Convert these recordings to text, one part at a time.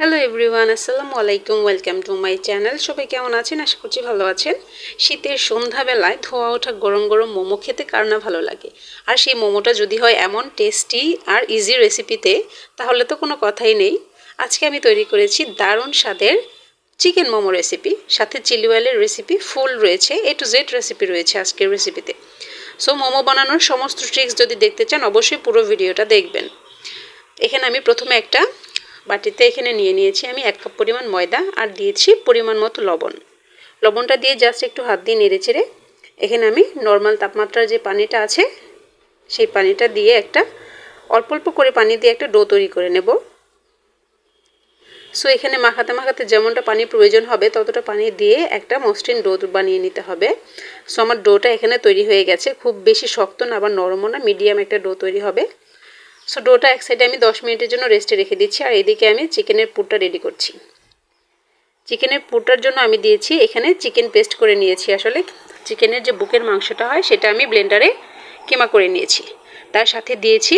Hello everyone আসসালামু আলাইকুম welcome to my channel সবাই কেমন আছেন? আশা করছি ভালো আছেন। শীতের সন্ধ্যাবেলায় ধোয়া ওঠা গরম গরম মোমো খেতে কার না ভালো লাগে? আর সেই মোমোটা যদি হয় এমন টেস্টি আর ইজি রেসিপিতে তাহলে তো কোনো কথাই নেই। আজকে আমি তৈরি করেছি দারুণ স্বাদের চিকেন মোমো রেসিপি সাথে চিলি অয়েলের রেসিপি ফুল রয়েছে এ টু জেড রেসিপি রয়েছে আজকের রেসিপিতে সো মোমো বানানোর সমস্ত ট্রিক্স যদি দেখতে চান, অবশ্যই পুরো ভিডিওটা দেখবেন। এখানে আমি প্রথমে একটা বাটিতে এখানে নিয়ে নিয়েছি আমি এক কাপ পরিমাণ ময়দা আর দিয়েছি পরিমাণ মতো লবণ। লবণটা দিয়ে জাস্ট একটু হাত দিয়ে নেড়ে চেড়ে এখানে আমি নর্মাল তাপমাত্রার যে পানিটা আছে, সেই পানিটা দিয়ে একটা অল্প অল্প করে পানি দিয়ে একটা ডো তৈরি করে নেব। সো এখানে মাখাতে মাখাতে যেমনটা পানি প্রয়োজন হবে, ততটা পানি দিয়ে একটা মসৃণ ডো বানিয়ে নিতে হবে। সো আমার ডোটা এখানে তৈরি হয়ে গেছে। খুব বেশি শক্ত না আবার নরমও না মিডিয়াম একটা ডো তৈরি হবে। সো ডোটা এক সাইডে আমি দশ মিনিটের জন্য রেস্টে রেখে দিচ্ছি, আর এদিকে আমি চিকেনের পুরটা রেডি করছি। চিকেনের পুরটার জন্য আমি দিয়েছি, এখানে চিকেন পেস্ট করে নিয়েছি আসলে। চিকেনের যে বুকের মাংসটা হয়, সেটা আমি ব্লেন্ডারে কিমা করে নিয়েছি। তার সাথে দিয়েছি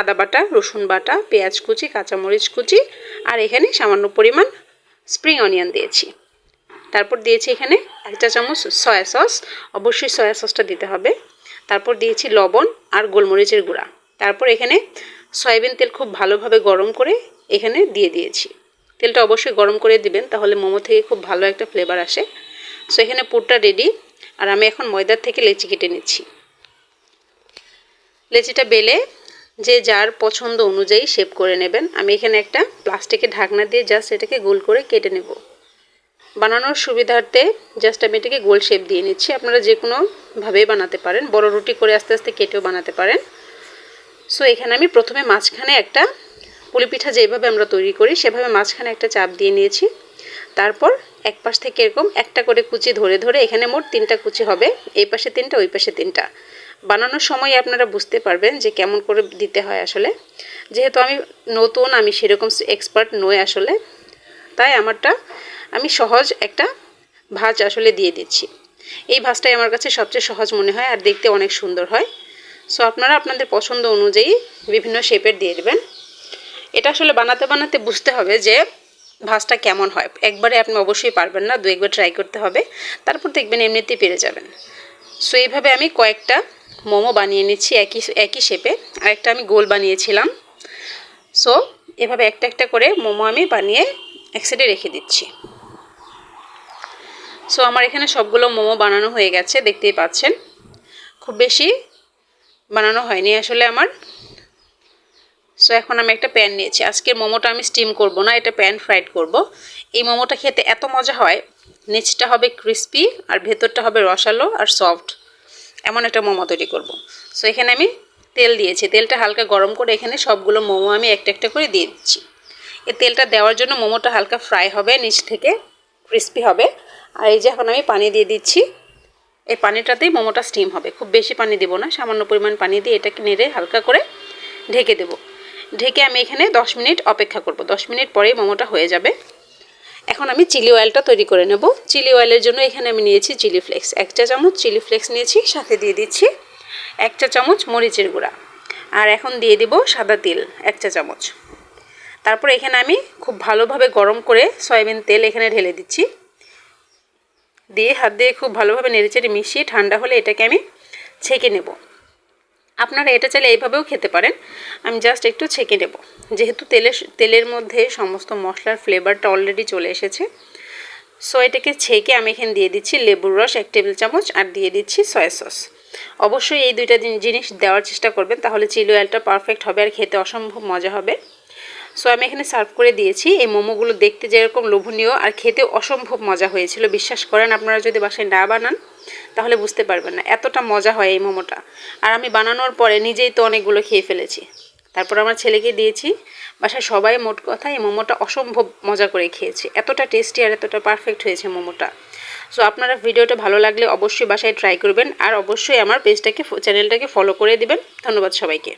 আদা বাটা, রসুন বাটা, পেঁয়াজ কুচি, কাঁচামরিচ কুচি, আর এখানে সামান্য পরিমাণ স্প্রিং অনিয়ন দিয়েছি। তারপর দিয়েছি এখানে এক চা চামচ সয়া সস অবশ্যই সয়া সসটা দিতে হবে। তারপর দিয়েছি লবণ আর গোলমরিচের গুঁড়া। তারপর এখানে সয়াবিন তেল খুব ভালোভাবে গরম করে এখানে দিয়ে দিয়েছি। তেলটা অবশ্যই গরম করে দিবেন, তাহলে মোমো থেকে খুব ভালো একটা ফ্লেভার আসে। সো এখানে পুরটা রেডি আর আমি এখন ময়দার থেকে লেচি কেটে নিচ্ছি। লেচিটা বেলে যে যার পছন্দ অনুযায়ী শেপ করে নেবেন। আমি এখানে একটা প্লাস্টিকের ঢাকনা দিয়ে জাস্ট এটাকে গোল করে কেটে নেব। বানানোর সুবিধার্থে জাস্ট আমি এটাকে গোল শেপ দিয়ে নিচ্ছি। আপনারা যে কোনোভাবেই বানাতে পারেন, বড় রুটি করে আস্তে আস্তে কেটেও বানাতে পারেন। সো এখানে আমি প্রথমে মাঝখানে একটা পুলি পিঠা যেভাবে আমরা তৈরি করি, সেভাবে মাঝখানে একটা চাপ দিয়ে নিয়েছি। তারপর এক পাশ থেকে এরকম একটা করে কুচি ধরে ধরে এখানে মোট তিনটা কুচি হবে, এই পাশে তিনটা, ওই পাশে তিনটা। বানানোর সময় আপনারা বুঝতে পারবেন যে কেমন করে দিতে হয় আসলে। যেহেতু আমি নতুন, আমি সেরকম এক্সপার্ট নই আসলে, তাই আমারটা আমি সহজ একটা ভাজ আসলে দিয়ে দিচ্ছি। এই ভাজটাই আমার কাছে সবচেয়ে সহজ মনে হয়, আর দেখতে অনেক সুন্দর হয়। সো আপনারা আপনাদের পছন্দ অনুযায়ী বিভিন্ন শেপের দিয়ে দেবেন। এটা আসলে বানাতে বানাতে বুঝতে হবে যে ভাজটা কেমন হয়। একবারে আপনি অবশ্যই পারবেন না, দু একবার ট্রাই করতে হবে, তারপর দেখবেন এমনিতেই পেরে যাবেন। সো এইভাবে আমি কয়েকটা মোমো বানিয়ে নিচ্ছি একই একই শেপে আর একটা আমি গোল বানিয়েছিলাম। সো এভাবে একটা একটা করে মোমো আমি বানিয়ে এক সাইডে রেখে দিচ্ছি। সো আমার এখানে সবগুলো মোমো বানানো হয়ে গেছে, দেখতেই পাচ্ছেন। খুব বেশি বানানো হয়নি আসলে আমার। সো এখন আমি একটা প্যান নিয়েছি। আজকের মোমোটা আমি স্টিম করব না, এটা প্যান ফ্রাইড করব। এই মোমোটা খেতে এত মজা হয়, নিচটা হবে ক্রিস্পি আর ভেতরটা হবে রসালো আর সফট এমন একটা মোমো তৈরি করব। সো এখানে আমি তেল দিয়েছি। তেলটা হালকা গরম করে এখানে সবগুলো মোমো আমি একটা একটা করে দিয়ে দিচ্ছি। এই তেলটা দেওয়ার জন্য মোমোটা হালকা ফ্রাই হবে, নিচ থেকে ক্রিস্পি হবে। আর এই যে এখন আমি পানি দিয়ে দিচ্ছি। এই পানিটাতেই মোমোটা স্টিম হবে। খুব বেশি পানি দেবো না, সামান্য পরিমাণ পানি দিয়ে এটাকে নেড়ে হালকা করে ঢেকে দেব। ঢেকে আমি এখানে দশ মিনিট অপেক্ষা করব। দশ মিনিট পরেই মোমোটা হয়ে যাবে। এখন আমি চিলি অয়েলটা তৈরি করে নেব। চিলি অয়েলের জন্য এখানে আমি নিয়েছি চিলি ফ্লেক্স। এক চা চামচ চিলি ফ্লেক্স নিয়েছি, সাথে দিয়ে দিচ্ছি এক চা চামচ মরিচের গুঁড়া। আর এখন দিয়ে দিব সাদা তিল, এক চা চামচ। তারপর এখানে আমি খুব ভালোভাবে গরম করে সয়াবিন তেল এখানে ঢেলে দিচ্ছি। দিয়ে হাত দিয়ে খুব ভালোভাবে নেড়েচেড়ে মিশিয়ে ঠান্ডা হলে এটাকে আমি ছেঁকে নেব। আপনারা এটা চাইলে এইভাবেও খেতে পারেন। আমি জাস্ট একটু ছেঁকে নেব। যেহেতু তেলের তেলের মধ্যে সমস্ত মশলার ফ্লেভারটা অলরেডি চলে এসেছে। সো এটাকে ছেঁকে আমি এখানে দিয়ে দিচ্ছি লেবুর রস এক টেবিল চামচ আর দিয়ে দিচ্ছি সয়া সস অবশ্যই এই দুইটা জিনিস দেওয়ার চেষ্টা করবেন, তাহলে চিলি অয়েলটা পারফেক্ট হবে আর খেতে অসম্ভব মজা হবে। সো আমি এখানে সার্ভ করে দিয়েছি। এই মোমোগুলো দেখতে যেরকম লোভনীয় আর খেতে অসম্ভব মজা হয়েছিল। বিশ্বাস করেন, আপনারা যদি বাসায় না বানান, তাহলে বুঝতে পারবেন না। এতটা মজা হয় এই মোমোটা। আর আমি বানানোর পরে নিজেই তো অনেকগুলো খেয়ে ফেলেছি। তারপর আমার ছেলেকে দিয়েছি। বাসায় সবাই মোট কথা এই মোমোটা অসম্ভব মজা করে খেয়েছে। এতটা টেস্টি আর এতটা পারফেক্ট হয়েছে মোমোটা। সো আপনারা ভিডিওটা ভালো লাগলে অবশ্যই বাসায় ট্রাই করবেন। আর অবশ্যই আমার পেজটাকে চ্যানেলটাকে ফলো করে দিবেন। ধন্যবাদ সবাইকে।